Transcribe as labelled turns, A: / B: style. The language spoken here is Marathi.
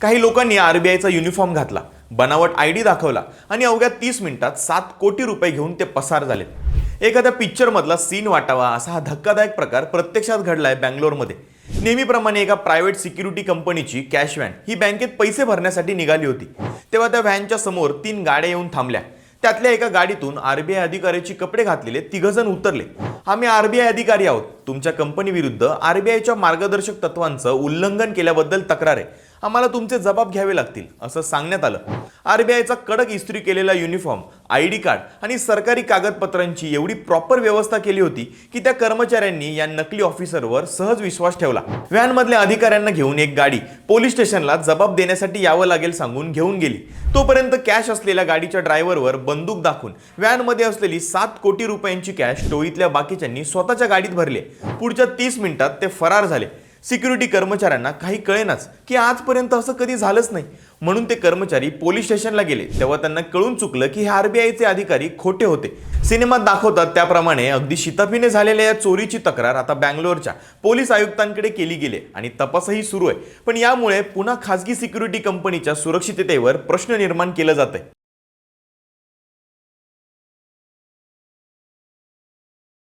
A: काही लोकांनी आरबीआयचा युनिफॉर्म घातला बनावट आय डी दाखवला आणि अवघ्या तीस मिनिटात सात कोटी रुपये घेऊन ते पसार झालेत एखाद्या पिक्चरमधला सीन वाटावा असा हा धक्कादायक प्रकार प्रत्यक्षात घडलाय बँगलोरमध्ये. नेहमीप्रमाणे एका प्रायव्हेट सिक्युरिटी कंपनीची कॅश व्हॅन ही बँकेत पैसे भरण्यासाठी निघाली होती. तेव्हा त्या व्हॅनच्या समोर तीन गाड्या येऊन थांबल्या. त्यातल्या एका गाडीतून आरबीआय अधिकाऱ्याची कपडे घातलेले तिघजण उतरले. आम्ही आरबीआय अधिकारी आहोत. तुमच्या कंपनीविरुद्ध आरबीआयच्या मार्गदर्शक तत्वांचं उल्लंघन केल्याबद्दल तक्रार आहे. आम्हाला तुमचे जबाब घ्यावे लागतील असं सांगण्यात आलं. आरबीआयचा कडक इस्त्री केलेला युनिफॉर्म आय डी कार्ड आणि सरकारी कागदपत्रांची एवढी प्रॉपर व्यवस्था केली होती की त्या कर्मचाऱ्यांनी या नकली ऑफिसरवर सहज विश्वास ठेवला. व्हॅनमधल्या अधिकाऱ्यांना घेऊन एक गाडी पोलीस स्टेशनला जबाब देण्यासाठी यावं लागेल सांगून घेऊन गेली. तोपर्यंत कॅश असलेल्या गाडीच्या ड्रायव्हरवर बंदूक दाखवून व्हॅनमध्ये असलेली सात कोटी रुपयांची कॅश टोळीतल्या बाकीच्यांनी स्वतःच्या गाडीत भरले. पुढच्या तीस मिनिटात ते फरार झाले. सिक्युरिटी कर्मचाऱ्यांना काही कळेनाच की आजपर्यंत असं कधी झालंच नाही. म्हणून ते कर्मचारी पोलीस स्टेशनला गेले. तेव्हा त्यांना कळून चुकलं की हे आरबीआयचे अधिकारी खोटे होते. सिनेमात दाखवतात त्याप्रमाणे अगदी शिताफीने झालेल्या या चोरीची तक्रार आता बँगलोरच्या पोलीस आयुक्तांकडे केली गेली आणि तपासही सुरू आहे. पण यामुळे पुन्हा खासगी सिक्युरिटी कंपनीच्या सुरक्षिततेवर प्रश्न निर्माण केला जात आहे